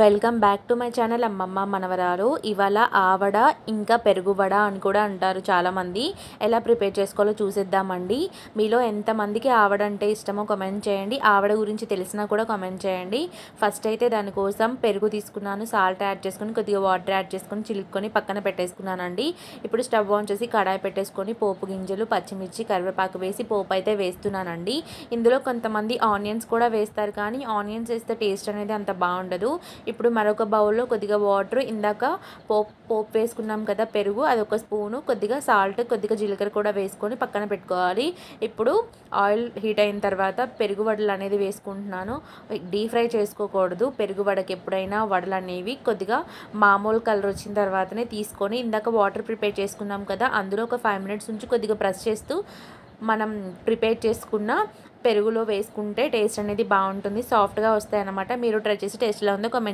Welcome back to my channel అమ్మమ్మ మనవరాలు. ఇవాళ ఆవడ ఇంకా పెరుగువడ అని కూడా అంటారు చాలామంది. ఎలా ప్రిపేర్ చేసుకోవాలో చూసేద్దామండి. మీలో ఎంతమందికి ఆవడ అంటే ఇష్టమో కమెంట్ చేయండి. ఆవడ గురించి తెలిసినా కూడా కమెంట్ చేయండి. ఫస్ట్ అయితే దానికోసం పెరుగు తీసుకున్నాను. సాల్ట్ యాడ్ చేసుకొని కొద్దిగా వాటర్ యాడ్ చేసుకొని చిలుక్కొని పక్కన పెట్టేసుకున్నానండి. ఇప్పుడు స్టవ్ ఆన్ చేసి కడాయి పెట్టేసుకొని పోపు గింజలు పచ్చిమిర్చి కరివేపాకు వేసి పోపు అయితే వేస్తున్నానండి. ఇందులో కొంతమంది ఆనియన్స్ కూడా వేస్తారు కానీ ఆనియన్స్ వేస్తే టేస్ట్ అనేది అంత బాగుండదు. ఇప్పుడు మరొక బౌల్లో కొద్దిగా వాటర్ ఇందాక పోపు పోపు వేసుకున్నాం కదా పెరుగు అది ఒక స్పూను కొద్దిగా సాల్ట్ కొద్దిగా జీలకర్ర కూడా వేసుకొని పక్కన పెట్టుకోవాలి. ఇప్పుడు ఆయిల్ హీట్ అయిన తర్వాత పెరుగు వడలు అనేది వేసుకుంటున్నాను. డీప్ ఫ్రై చేసుకోకూడదు పెరుగు వడకి ఎప్పుడైనా వడలు అనేవి కొద్దిగా మామూలు కలర్ వచ్చిన తర్వాతనే తీసుకొని ఇందాక వాటర్ ప్రిపేర్ చేసుకున్నాం కదా అందులో ఒక ఫైవ్ మినిట్స్ నుంచి కొద్దిగా ప్రెస్ చేస్తూ మనం ప్రిపేర్ చేసుకున్న పెరుగులో వేసుకుంటే టేస్ట్ అనేది బాగుంటుంది సాఫ్ట్గా వస్తాయి అన్నమాట మీరు ట్రై చేసి టేస్ట్లో ఉందో కామెంట్